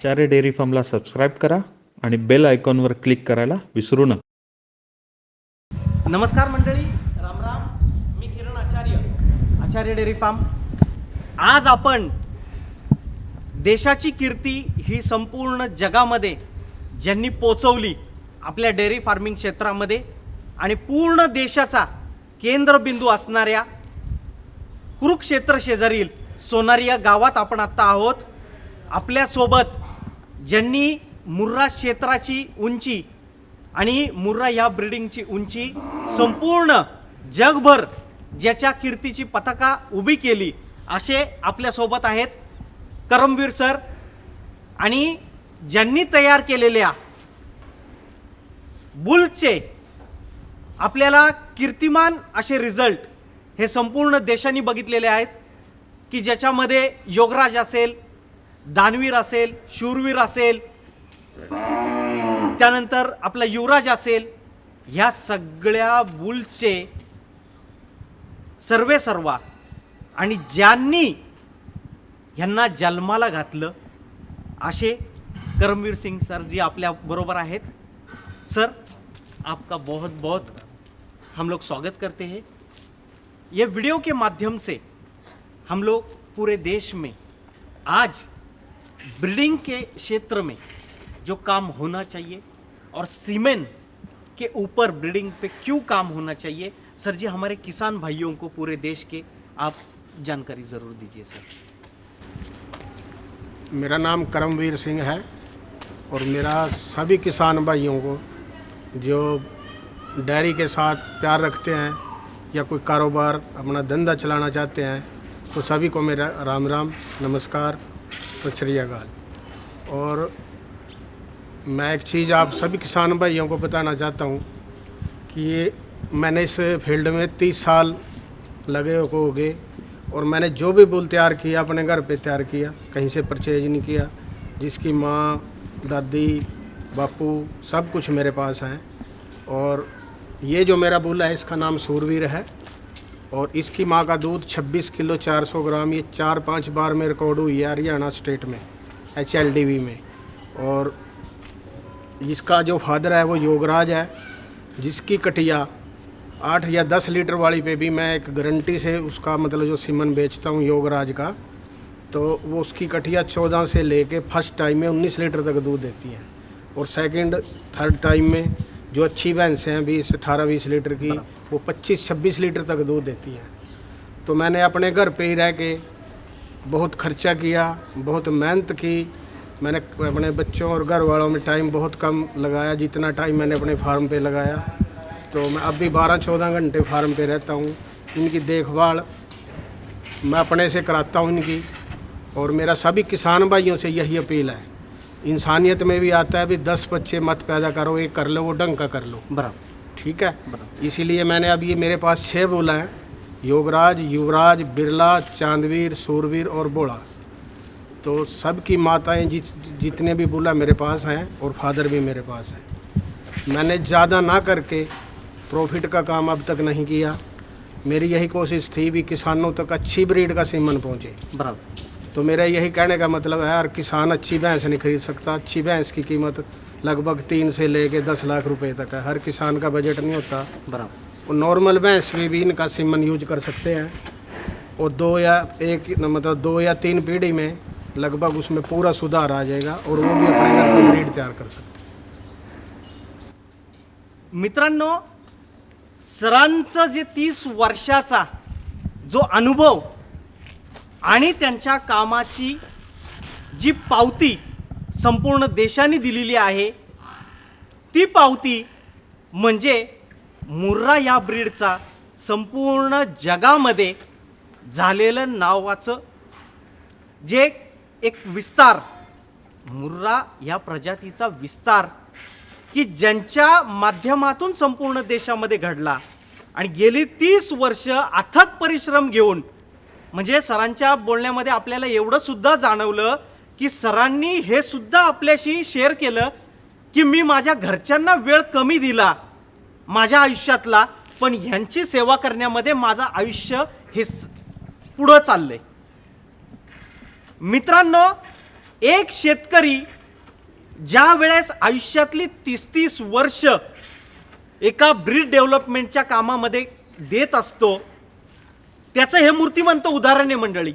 आचार्य dairy फार्मला subscribe करा आणि bell आयकॉनवर क्लिक करायला विसरू नका. नमस्कार मंडळी. राम राम. मी किरण आचार्य आचार्य डेअरी फार्म. आज आपण देशाची कीर्ती ही संपूर्ण जगामध्ये ज्यांनी पोचवली आपल्या डेअरी फार्मिंग क्षेत्रामध्ये आणि पूर्ण देशाचा केंद्रबिंदू असणाऱ्या कुरुक्षेत्र शेजारील सोनारिया गावात आपण आत्ता आहोत. आपल्यासोबत ज्यांनी मुर्रा क्षेत्राची उंची आणि मुर्रा या ब्रिडिंगची उंची संपूर्ण जगभर ज्याच्या कीर्तीची पताका उभी केली असे आपल्यासोबत आहेत करमवीर सर आणि ज्यांनी तयार केलेल्या बुलचे आपल्याला कीर्तिमान असे रिझल्ट हे संपूर्ण देशांनी बघितलेले आहेत की ज्याच्यामध्ये योगराज असेल दानवीर असेल शूरवीर असेल त्यानंतर आपला युवराज असेल ह्या सगळ्या बुल्सचे सर्वे सर्वा. आणि ज्यांनी ह्यांना जन्माला घातलं असे करमवीर सिंग सर जी आपल्या बरोबर आहेत. सर आपका बहुत बहुत हम लोग स्वागत करते हैं. ये वीडियो के माध्यम से हम लोग पूरे देश में आज ब्रीडिंग के क्षेत्र में जो काम होना चाहिए और सीमेन के ऊपर ब्रीडिंग पे क्यों काम होना चाहिए? सर जी, हमारे किसान भाइयों को पूरे देश के आप जानकारी ज़रूर दीजिए सर। मेरा नाम करमवीर सिंह है और मेरा सभी किसान भाइयों को जो डेयरी के साथ प्यार रखते हैं या कोई कारोबार अपना धंधा चलाना चाहते हैं तो सभी को मेरा राम राम, नमस्कार। सत श्री अकाल। और मैं एक चीज़ आप सभी किसान भाइयों को बताना चाहता हूँ कि ये मैंने इस फ़ील्ड में तीस साल लगे हो गए और मैंने जो भी बुल तैयार किया, अपने घर पे तैयार किया, कहीं से परचेज नहीं किया, जिसकी माँ, दादी, बापू सब कुछ मेरे पास हैं। और ये जो मेरा बुल है, इसका नाम सूरवीर है। और इसकी माँ का दूध 26 किलो 400 ग्राम, ये चार पाँच बार में रिकॉर्ड हुई है हरियाणा स्टेट में एच में। और इसका जो फादर है वो योगराज है, जिसकी कटिया आठ या दस लीटर वाली पे भी मैं एक गारंटी से उसका मतलब जो सीमन बेचता हूँ योगराज का तो वो उसकी कटिया चौदह से लेके फ़र्स्ट टाइम में उन्नीस लीटर तक दूध देती हैं। और सेकंड थर्ड टाइम में जो अच्छी भैंसें हैं बीस अठारह बीस लीटर की वो पच्चीस छब्बीस लीटर तक दूध देती हैं। तो मैंने अपने घर पे ही रह के बहुत खर्चा किया बहुत मेहनत की। मैंने अपने बच्चों और घर वालों में टाइम बहुत कम लगाया जितना टाइम मैंने अपने फार्म पे लगाया। तो मैं अब भी बारह चौदह घंटे फार्म पे रहता हूँ। इनकी देखभाल मैं अपने से कराता हूँ इनकी। और मेरा सभी किसान भाइयों से यही अपील है। इंसानियत में भी आता है भी दस बच्चे मत पैदा करो एक कर लो वो ढंग का कर लो। बराबर। ठीक है? इसीलिए मैंने अब ये मेरे पास छः बोला हैं योगराज युवराज बिरला चांदवीर सूरवीर और बोड़ा। तो सबकी माताएँ जित जितने भी बोला मेरे पास हैं और फादर भी मेरे पास हैं। मैंने ज़्यादा ना करके प्रॉफिट का काम अब तक नहीं किया। मेरी यही कोशिश थी भी किसानों तक अच्छी ब्रीड का सीमन पहुँचे। बराबर। तो मेरा यही कहने का मतलब है यार किसान अच्छी भैंस नहीं खरीद सकता। अच्छी भैंस की कीमत लगभग तीन से लेके दस लाख रुपए तक है। हर किसान का बजट नहीं होता। बराबर। और नॉर्मल भैंस में भी इनका सिमन यूज़ कर सकते हैं। और दो या एक मतलब दो या तीन पीढ़ी में लगभग उसमें पूरा सुधार आ जाएगा और वो भी अपने घर पर ब्रीड तैयार कर सकते हैं। मित्रांनो सरांचं जे तीस वर्षाचा जो अनुभव आणि त्यांच्या कामाची जी पावती संपूर्ण देशाने दिलेली आहे ती पावती म्हणजे मुर्रा या ब्रीडचा संपूर्ण जगामध्ये झालेलं नावाचं जे एक विस्तार मुर्रा या प्रजातीचा विस्तार की ज्यांच्या माध्यमातून संपूर्ण देशामध्ये घडला. आणि गेली तीस वर्ष अथक परिश्रम घेऊन म्हणजे सरांच्या बोलण्यामध्ये आपल्याला एवढं सुद्धा जाणवलं की सरांनी हे सुद्धा आपल्याशी शेअर केलं की मी माझ्या घरच्यांना वेळ कमी दिला माझ्या आयुष्यातला पण ह्यांची सेवा करण्यामध्ये माझं आयुष्य हे पुढं चाललंय. मित्रांनो एक शेतकरी ज्या वेळेस आयुष्यातली तीस तीस वर्ष एका ब्रीड डेव्हलपमेंटच्या कामामध्ये देत असतो त्याचं हे मूर्तिमंत उदाहरण आहे मंडळी.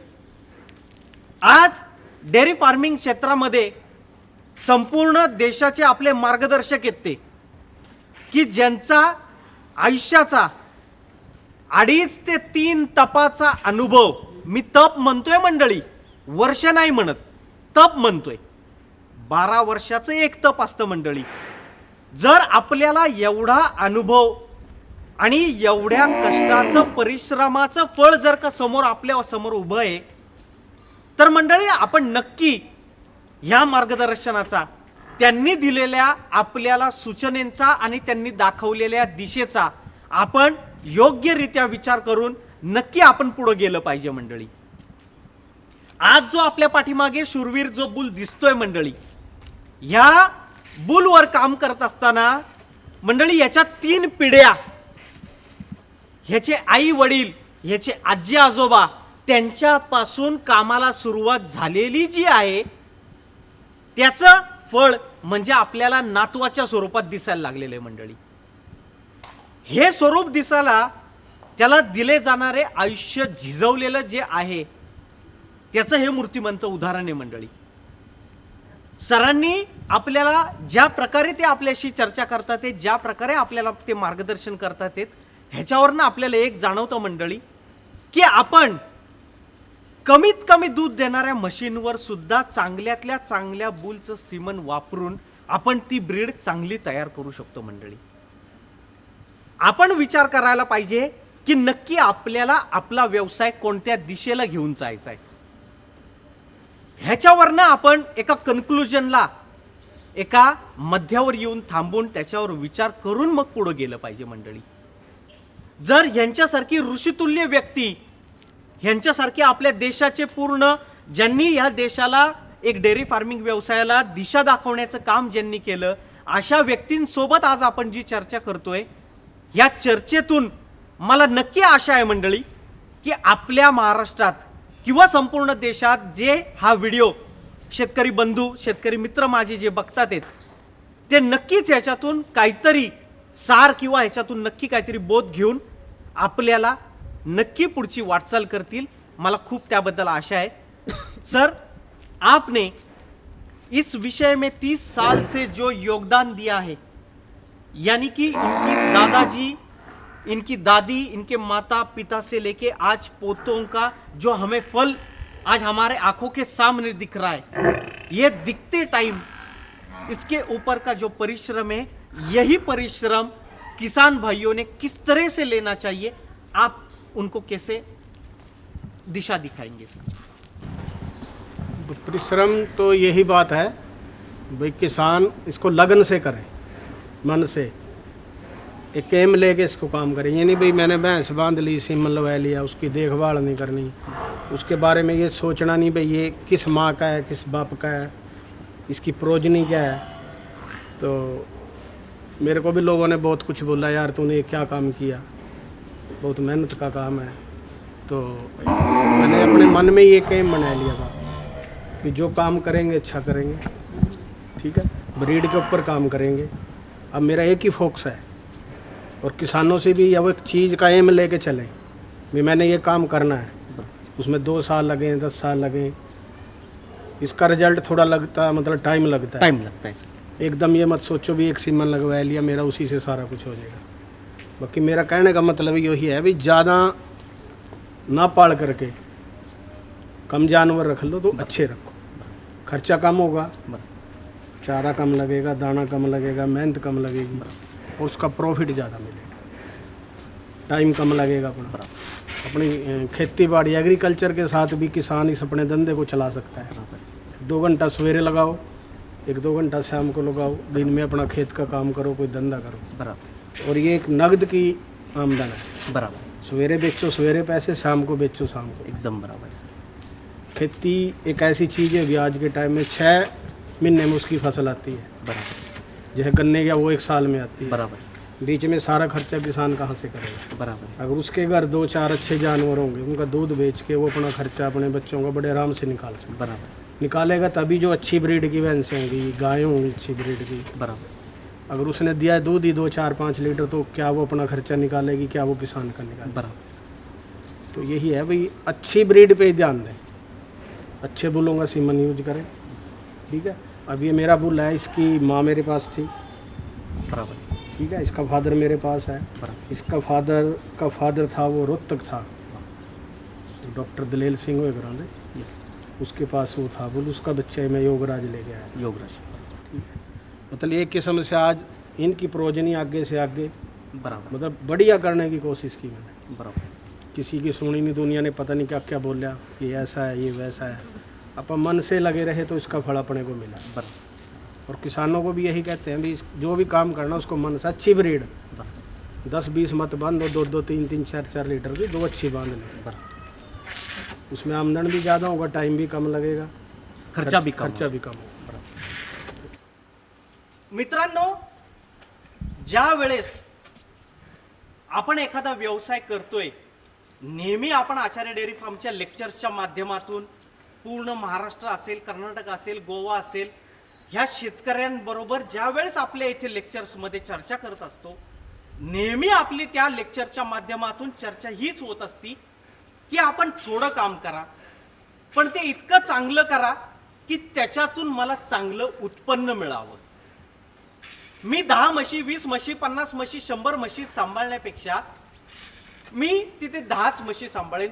आज डेअरी फार्मिंग क्षेत्रामध्ये संपूर्ण देशाचे आपले मार्गदर्शक आहेत ते. की ज्यांचा आयुष्याचा अडीच ते तीन तपाचा अनुभव मी तप म्हणतोय मंडळी वर्ष नाही म्हणत तप म्हणतोय. बारा वर्षाचं एक तप असतं मंडळी. जर आपल्याला एवढा अनुभव आणि एवढ्या कष्टाचं परिश्रमाचं फळ जर का समोर आपल्यासमोर उभं आहे तर मंडळी आपण नक्की ह्या मार्गदर्शनाचा त्यांनी दिलेल्या आपल्याला सूचनेचा आणि त्यांनी दाखवलेल्या दिशेचा आपण योग्यरित्या विचार करून नक्की आपण पुढे गेलं पाहिजे मंडळी. आज जो आपल्या पाठीमागे शूरवीर जो बुल दिसतोय मंडळी ह्या बुलवर काम करत असताना मंडळी याच्या तीन पिढ्या ह्याचे आई वडील ह्याचे आजी आजोबा त्यांच्यापासून कामाला सुरुवात झालेली जी आहे त्याचं फळ म्हणजे आपल्याला नातवाच्या स्वरूपात दिसायला लागलेलं आहे मंडळी. हे स्वरूप दिसायला त्याला दिले जाणारे आयुष्य झिजवलेलं जे आहे त्याचं हे मूर्तिमंत उदाहरण आहे मंडळी. सरांनी आपल्याला ज्या प्रकारे ते आपल्याशी चर्चा करतात ज्या प्रकारे आपल्याला ते मार्गदर्शन करतात ह्याच्यावरनं आपल्याला एक जाणवतं मंडळी की आपण कमीत कमी दूध देणाऱ्या मशीनवर सुद्धा चांगल्यातल्या चांगल्या बुलचं सिमन वापरून आपण ती ब्रीड चांगली तयार करू शकतो मंडळी. आपण विचार करायला पाहिजे की नक्की आपल्याला आपला व्यवसाय कोणत्या दिशेला घेऊन जायचा आहे? ह्याच्यावरनं आपण एका कन्क्लुजनला एका मध्यावर येऊन थांबून त्याच्यावर विचार करून मग पुढं गेलं पाहिजे मंडळी. जर ह्यांच्यासारखी ऋषितुल्य व्यक्ती ह्यांच्यासारखे आपल्या देशाचे पूर्ण ज्यांनी ह्या देशाला एक डेअरी फार्मिंग व्यवसायाला दिशा दाखवण्याचं काम ज्यांनी केलं अशा व्यक्तींसोबत आज आपण जी चर्चा करतोय या चर्चेतून मला नक्की आशा आहे मंडळी की आपल्या महाराष्ट्रात किंवा संपूर्ण देशात जे हा व्हिडिओ शेतकरी बंधू शेतकरी मित्र माझे जे बघतात आहेत ते नक्कीच याच्यातून काहीतरी सार किंवा ह्याच्यातून नक्की काहीतरी बोध घेऊन आपल्याला नक्की पुढची वाटचाल करतील. मला खूप त्याबद्दल आशा है सर आपने इस विषय में तीस साल से जो योगदान दिया है यानी कि इनकी दादाजी इनकी दादी इनके माता पिता से लेके आज पोतों का जो हमें फल आज हमारे आंखों के सामने दिख रहा है ये दिखते टाइम इसके ऊपर का जो परिश्रम है यही परिश्रम किसान भाइयों ने किस तरह से लेना चाहिए, आप उनको कैसे दिशा दिखाएँगे परिश्रम तो यही बात है, भाई किसान इसको लगन से करें, मन से। एक एम लेके इसको काम करें, ये नहीं भाई मैंने भैंस बाँध ली सीमन लगा लिया, उसकी देखभाल नहीं करनी। उसके बारे में ये सोचना नहीं भाई, ये किस माँ का है, किस बाप का है, इसकी प्रोजनी क्या है? तो मेरे को भी लोगों ने बहुत कुछ बोला, यार, तूने क्या काम किया? बहुत मेहनत का काम है। तो मैंने अपने मन में ही एक एम बना लिया था कि जो काम करेंगे अच्छा करेंगे। ठीक है? ब्रीड के ऊपर काम करेंगे। अब मेरा एक ही फोकस है और किसानों से भी अब एक चीज़ का एम लेके चलें भी मैंने ये काम करना है। उसमें दो साल लगें, दस साल लगें। इसका रिज़ल्ट थोड़ा लगता मतलब टाइम लगता है। टाइम लगता है एकदम ये मत सोचो भी एक सीमन लगवा लिया, मेरा उसी से सारा कुछ हो जाएगा। बाकी मेरा कहने का मतलब यही है भी ज़्यादा ना पाल करके कम जानवर रख लो तो अच्छे रखो। खर्चा कम होगा, चारा कम लगेगा, दाना कम लगेगा, मेहनत कम लगेगी, और उसका प्रॉफिट ज़्यादा मिलेगा। टाइम कम लगेगा अपना। अपनी खेती बाड़ी एग्रीकल्चर के साथ भी किसान इस अपने धंधे को चला सकता है। दो घंटा सवेरे लगाओ एक दो घंटा शाम को लगाओ दिन में अपना खेत का काम करो कोई धंधा करो। बराबर। और ये एक नगद की आमदन है। बराबर। सवेरे बेचो सवेरे पैसे शाम को बेचो शाम को। एकदम बराबर खेती एक ऐसी चीज़ है आज के टाइम में छः महीने में उसकी फ़सल आती है। बराबर। जैसे गन्ने का वो एक साल में आती है। बराबर। बीच में सारा खर्चा किसान कहाँ से करेगा? बराबर। अगर उसके घर दो चार अच्छे जानवर होंगे उनका दूध बेच के वो अपना खर्चा अपने बच्चों का बड़े आराम से निकाल सकते बराबर। निकालेगा तभी जो अच्छी ब्रीड की भैंस होंगी गायें होंगी अच्छी ब्रीड की। बराबर। अगर उसने दिया दूध ही दो चार पाँच लीटर तो क्या वो अपना खर्चा निकालेगी क्या वो किसान का निकालेगा? बराबर। तो यही है भाई अच्छी ब्रीड पे ही ध्यान दें। अच्छे बुलों का सीमन यूज़ करें। ठीक है? अब ये मेरा बुल है इसकी माँ मेरे पास थी। बराबर। ठीक है? इसका फादर मेरे पास है। इसका फादर का फादर था वो रोहतक था। डॉक्टर दलेल सिंह हुए. उसके पास वो था। बुल उसका बच्चा ही मैं योगराज ले गया है। योगराज। मतलब एक किस्म से आज इनकी प्रोजनी आगे से आगे बराबर। मतलब बढ़िया करने की कोशिश की मैंने। बराबर। किसी की सुनी नहीं दुनिया ने पता नहीं क्या क्या बोला ये ऐसा है ये वैसा है। अपन मन से लगे रहे तो इसका फल अपने को मिला। बरोबर। और किसानों को भी यही कहते हैं भी जो भी काम करना उसको मन से अच्छी ब्रीड दस बीस मत बाँध दो दो दो तीन तीन चार चार लीटर की दो अच्छी बाँध लें। बरोबर। उसमें आमदन भी ज़्यादा होगा टाइम भी कम लगेगा। खर्चा भी कम खर्चा भी कम होगा। मित्रांनो ज्या वेळेस आपण एखादा व्यवसाय करतोय नेहमी आपण आचार्य डेअरी फार्मच्या लेक्चर्सच्या माध्यमातून पूर्ण महाराष्ट्र असेल कर्नाटक असेल गोवा असेल ह्या शेतकऱ्यांबरोबर ज्या वेळेस आपल्या इथे लेक्चर्समध्ये चर्चा करत असतो नेहमी आपली त्या लेक्चरच्या माध्यमातून चर्चा हीच होत असती की आपण थोडं काम करा. पण ते इतकं चांगलं करा की त्याच्यातून मला चांगलं उत्पन्न मिळावं. मी दहा म्हशी वीस म्हशी पन्नास म्हशी शंभर म्हशी सांभाळण्यापेक्षा मी तिथे दहाच म्हशी सांभाळेन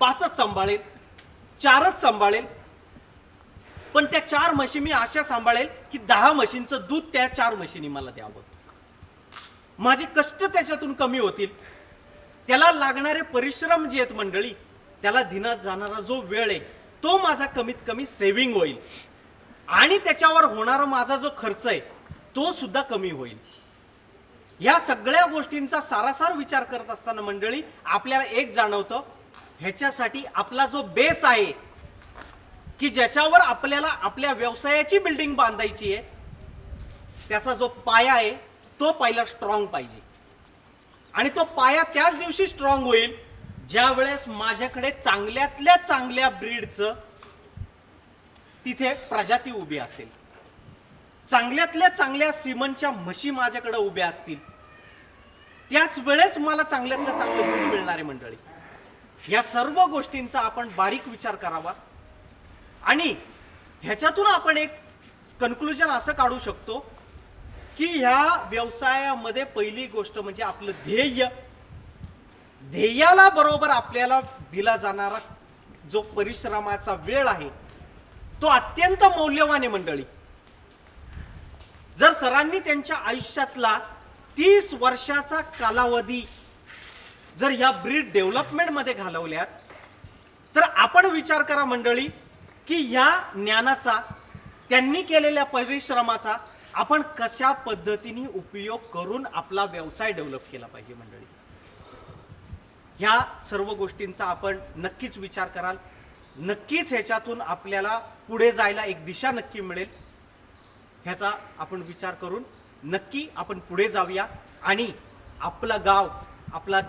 पाचच सांभाळेन चारच सांभाळेल पण त्या चार म्हशी मी अशा सांभाळेल की दहा म्हशींचं दूध त्या चार म्हशींनी मला द्यावं. माझे कष्ट त्याच्यातून कमी होतील. त्याला लागणारे परिश्रम जे आहेत मंडळी त्याला दिनात जाणारा जो वेळ आहे तो माझा कमीत कमी सेव्हिंग होईल. आणि त्याच्यावर होणारा माझा जो खर्च आहे तो सुद्धा कमी होईल. या सगळ्या गोष्टींचा सारासार विचार करत असताना मंडळी आपल्याला एक जाणवतं ह्याच्यासाठी आपला जो बेस आहे की ज्याच्यावर आपल्याला आपल्या व्यवसायाची बिल्डिंग बांधायची आहे त्याचा जो पाया आहे तो पहिला स्ट्रॉंग पाहिजे. आणि तो पाया त्याच दिवशी स्ट्रॉंग होईल ज्या वेळेस माझ्याकडे चांगल्यातल्या चांगल्या ब्रीडचं तिथे प्रजाती उभी असेल. चांगल्यातल्या चांगल्या सिमनच्या म्हशी माझ्याकडे उभ्या असतील. त्याच वेळेस मला चांगल्यातलं चांगलं दूध मिळणारे मंडळी. या सर्व गोष्टींचा आपण बारीक विचार करावा. आणि ह्याच्यातून आपण एक कन्क्लुजन असं काढू शकतो की ह्या व्यवसायामध्ये पहिली गोष्ट म्हणजे आपलं ध्येय. ध्येयाला बरोबर आपल्याला दिला जाणारा जो परिश्रमाचा वेळ आहे तो अत्यंत मौल्यवान आहे मंडळी. जर सरांनी त्यांच्या आयुष्यातला तीस वर्षाचा कालावधी जर या ब्रीड डेव्हलपमेंटमध्ये घालवल्यात तर आपण विचार करा मंडळी की ह्या ज्ञानाचा त्यांनी केलेल्या परिश्रमाचा आपण कशा पद्धतीने उपयोग करून आपला व्यवसाय डेव्हलप केला पाहिजे मंडळी? ह्या सर्व गोष्टींचा आपण नक्कीच विचार कराल. नक्कीच ह्याच्यातून आपल्याला पुढे जायला एक दिशा नक्की मिळेल ह्याचा आपण विचार करून नक्की आपण पुढे जाऊया. आणि आपलं गाव आपला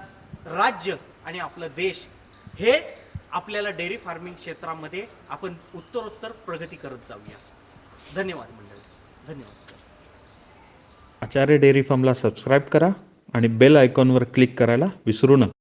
राज्य आणि आपलं देश हे आपल्याला डेअरी फार्मिंग क्षेत्रामध्ये आपण उत्तरोत्तर प्रगती करत जाऊया. धन्यवाद मंडळी. धन्यवाद. आचार्य डेअरी फार्मला सबस्क्राईब करा आणि बेल आयकॉनवर क्लिक करायला विसरू नका.